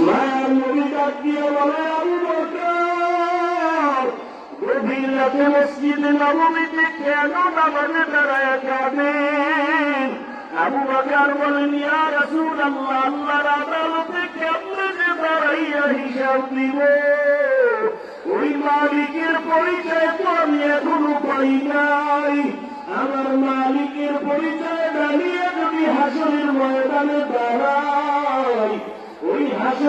মায়ার নবী ডাক নবমীতে কেন দাঁড়ায় যাবেন আবু বকর আদালতে কেমনে যে দাঁড়াইয়া হিসাব দিব ওই মালিকের পরিচয় তো আমি এখনও পাই নাই আমার মালিকের পরিচয় দাঁড়িয়ে যদি হাসরের ময়দানে ওই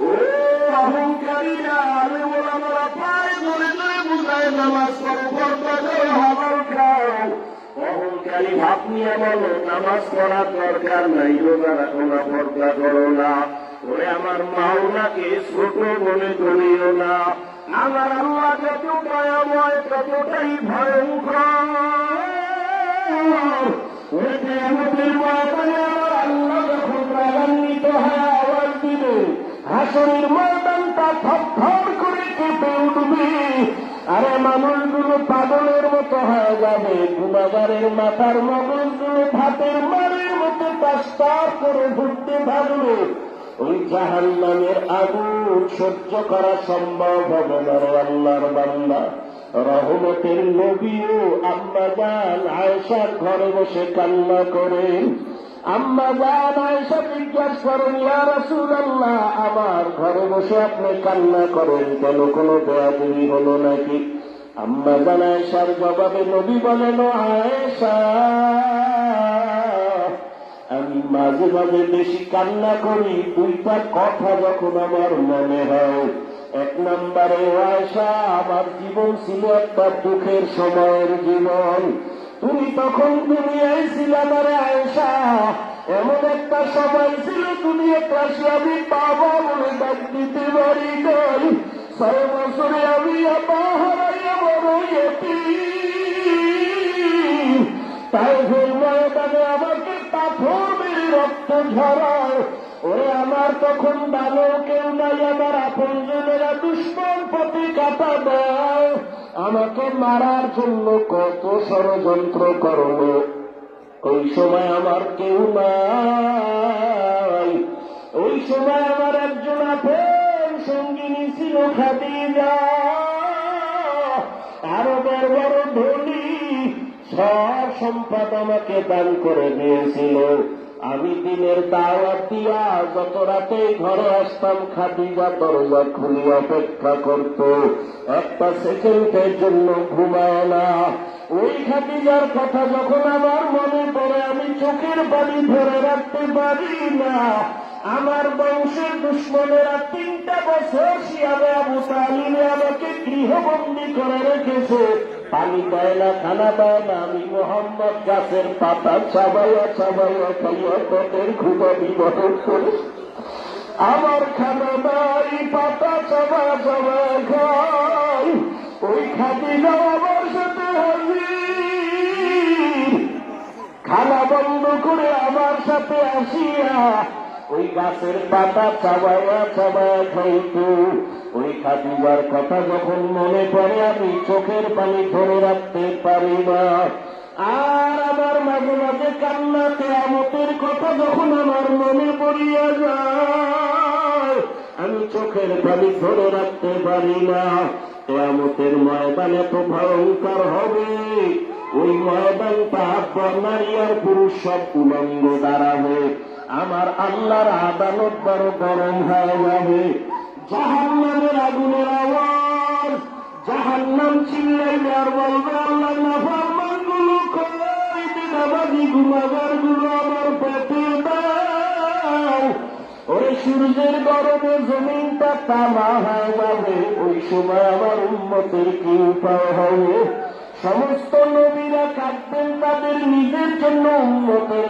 ও অহংকারীরা নামাজ পড়ো পর্দা অহংকারী ভাব বলো নামাজ পড়ার দরকার নাই রোজা রাখো না পর্দা করো না ওরে আমার মাওলাকে ছোট মনে করিও না আমার আল্লাহ যত দয়াময় ততটাই ভয়ঙ্কর ওরে কেয়ামতের ময়দানে আল্লাহ যখন রাগান্বিত হয়ে হাসরের ময়দানটা থর করে কেঁপে উঠবে। আরে মানুষগুলো পাগলের মতো হয়ে যাবে। গুণাগারের মাথার মগজগুলো ভাতের মারের মতো পাস্তার করে ঘুরতে থাকবে ওই জাহান নামের আগুন সহ্য করা সম্ভব হবে না আল্লাহর বান্দা। রহমতের নবীও আম্মা যান আয়সার ঘরে বসে কান্না করেন আম্মা যান আয়সা জিজ্ঞাসা করেন, ইয়া আমার ঘরে বসে আপনি কান্না করেন কেন? কোনো বেয়াদবি হলো নাকি? আম্মা জান আয়সার জবাবে নবী বলেন, "ও আয়েশা, আমি মাঝে মাঝে বেশি কান্না করি। দুইটা কথা যখন আমার মনে হয়, এক নম্বরে আয়সা আমার জীবন ছিল একটা দুঃখের সময়ের জীবন। তুমি তখন দুনিয়ায় ছিলে আমার আয়সা এমন একটা সময় ছিল তুমি একটা আমি বাবা বলে ডাক দিতে পারি নাই। ছয় বছরে আমি। তাই ভুল ময়দানে আমাকে পাথর মেরে রক্ত ঝরায়। ওরে আমার তখন ভালো কেউ নাই, আমার আপনজনেরা দুশ্মন পথে কাটা দেয়। আমাকে মারার জন্য কত ষড়যন্ত্র করল। ওই সময় আমার কেউ নাই। ওই সময় আমার একজন আপন সঙ্গিনী ছিল খাদিজা। আরবের বড় ধনী, সব সম্পদ আমাকে দান করে দিয়েছিল। আমি দিনের দাওয়াত দিয়া যত রাতে ঘরে আসতাম, খাদিজা দরজা খুলে অপেক্ষা করত। একটা সেকেন্ডের জন্য ঘুমায় না। ওই খাদিজার কথা যখন আমার মনে পড়ে, আমি চোখের বাড়ি ধরে রাখতে পারি না। আমার বংশের দুশ্মনেরা তিনটা বছর শিয়াবে আবু তালিমে আমাকে গৃহবন্দী করে রেখেছে। দেয় না খানা দেয় না আমি মোহাম্মদ গাছের পাতা চাবাইয়া চাবাইয়া খাইয়া পথের ঘুমা বিবরণ করে। আমার খানা নাই, পাতা চাবা চাবা খাই। ওই খাদিজা আমার সাথে হাজির খানা বন্ধ করে আমার সাথে আসিয়া ওই গাছের পাতা চাবায়া চাবায়া খাইত ওই খাদিজার কথা যখন মনে পড়ে আমি চোখের পানি ধরে রাখতে পারি না। আর আমার মাঝে মাঝে কান্না কেয়ামতের কথা যখন আমার মনে পড়িয়া যায় আমি চোখের পানি ধরে রাখতে পারি না। কেয়ামতের ময়দান এত ভয়ঙ্কর হবে, ওই ময়দানটা নারী আর পুরুষ সব উলঙ্গ দাঁড়াবে আমার আল্লাহর আদালত বড় গরম হয়ে যাবে। জাহান্নামের আগুনের আওয়াজ, জাহান্নাম চিল্লাইলে আর বলবে, আল্লাহ নাফরমানগুলো কই? গুনাগারগুলো আমার পেটে দাও। ওই সূর্যের গরমে জমিনটা তামা হয়ে যাবে। ওই সময় আমার উন্মতের কি উপায় হবে? সমস্ত নবীরা কাঁদবেন, তাদের নিজের জন্য উন্মতের